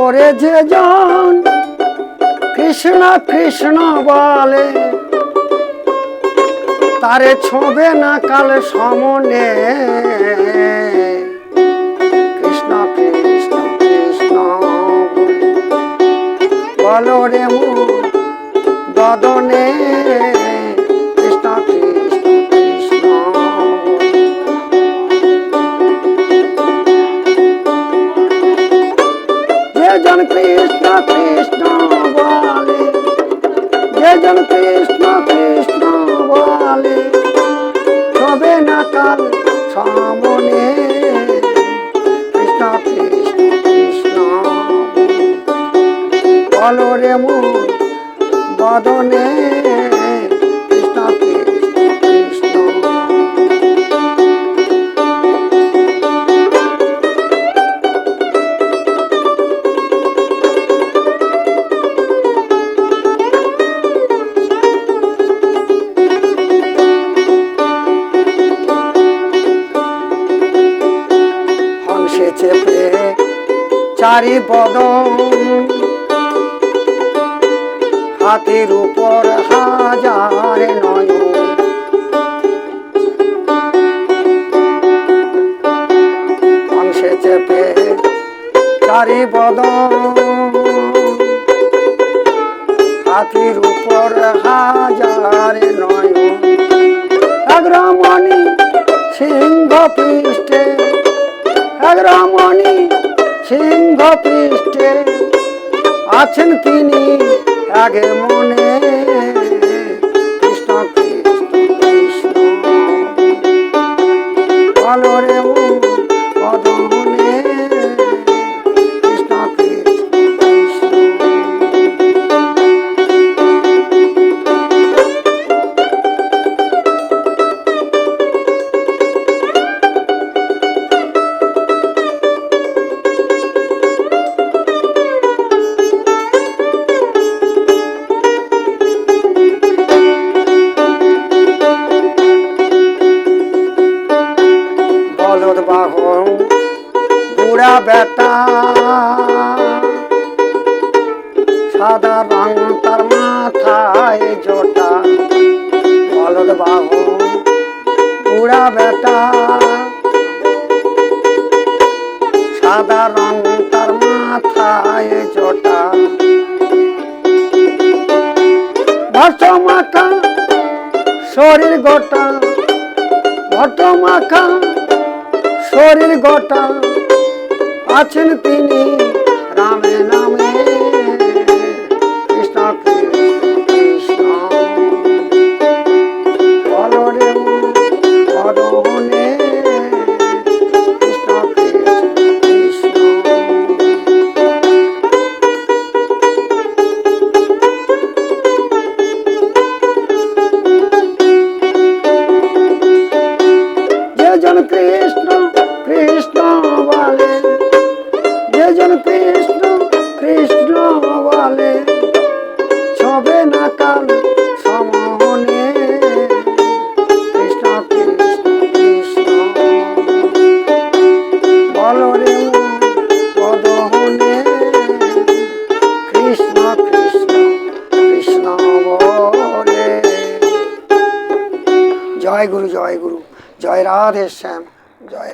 ওরে যে জন কৃষ্ণ কৃষ্ণ বলে তারে ছোবে না কাল সমনে। বলো রে মু গদনে কৃষ্ণ কৃষ্ণ কৃষ্ণ। যে জন কৃষ্ণ কৃষ্ণ বলে যে জন কৃষ্ণ কৃষ্ণ মু বদনে কৃষ্ণ কৃষ্ণ কৃষ্ণ হংসে চেপে চারি বদন হাতির উপর হাজার নয় হংসে চেপে চারি বদন। হাতির উপর হাজার নয় রমণী সিংহ পৃষ্ঠে রমণী সিংহ পৃষ্ঠে আছেন তিনি। আগে মনে। সাদা রং তার মাথায় জোটা। বলদ বাহন বুড়া বেটা। সাদা রং তার মাথায় জোটা। ভস্য মাখা শরীর গোটা। ভট মাখা শরীর গোটা। আছেন তিনি যেজন কৃষ্ণ কৃষ্ণ বলে। যেজন কৃষ্ণ কৃষ্ণ বলে। ছবে না কাল জয় গুরু জয় গুরু। জয় রাধে শ্যাম জয়